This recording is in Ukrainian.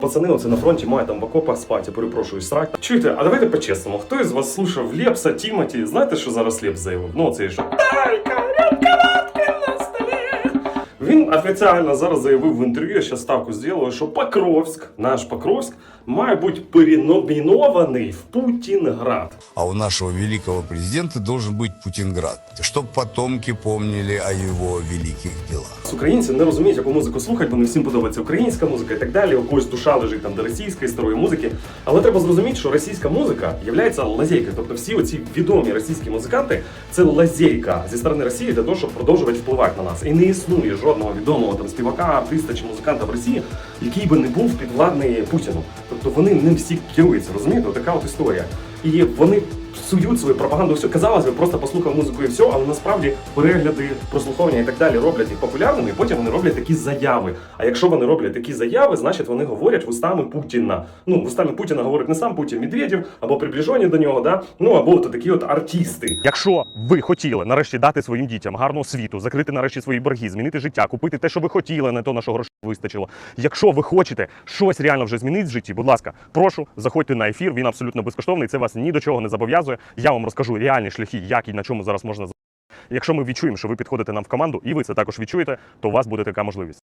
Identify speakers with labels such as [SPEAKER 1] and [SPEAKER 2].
[SPEAKER 1] Пацани, оце на фронті має там в окопах спати, я перепрошую, срать. Чуєте, а давайте по-чесному. Хто із вас слушав Лепса, Тімоті? Знаєте, що зараз Лепс заявив? Ну, це що. Він офіційно зараз заявив в інтерв'ю, я ще ставку зробив, що Покровськ, наш Покровськ, має бути переномінований в Путінград.
[SPEAKER 2] А у нашего великого президента должен быть Путинград, чтобы потомки помнили о его великих делах.
[SPEAKER 1] Українці не розуміють, яку музику слухати, бо не всім подобається українська музика і так далі. У когось душа лежить там до російської старої музики. Але треба зрозуміти, що російська музика є лазейкою. Тобто всі оці відомі російські музиканти це лазейка зі сторони Росії для того, щоб продовжувати впливати на нас. І не існує жодного відомого там співака, артиста чи музиканта в Росії, який би не був підвладний Путіну. Тобто вони ним всі керуються, розумієте? Така от історія. І вони псують свою пропаганду. Все казалось би, просто послухав музику і все, але насправді перегляди, прослуховування і так далі роблять їх популярними, і потім вони роблять такі заяви. А якщо вони роблять такі заяви, значить вони говорять вустами Путіна. Ну, вустами Путіна говорить не сам Путін Медведєв або приближені до нього, да? ну або от такі от артисти.
[SPEAKER 3] Якщо ви хотіли нарешті дати своїм дітям гарну освіту, закрити нарешті свої борги, змінити життя, купити те, що ви хотіли, не то на що грошей вистачило. Якщо ви хочете щось реально вже змінити в житті, будь ласка, прошу, заходьте на ефір. Він абсолютно безкоштовний. Це вас ні до чого не зобов'язує. Я вам розкажу реальні шляхи, як і на чому зараз можна. Якщо ми відчуємо, що ви підходите нам в команду, і ви це також відчуєте, то у вас буде така можливість.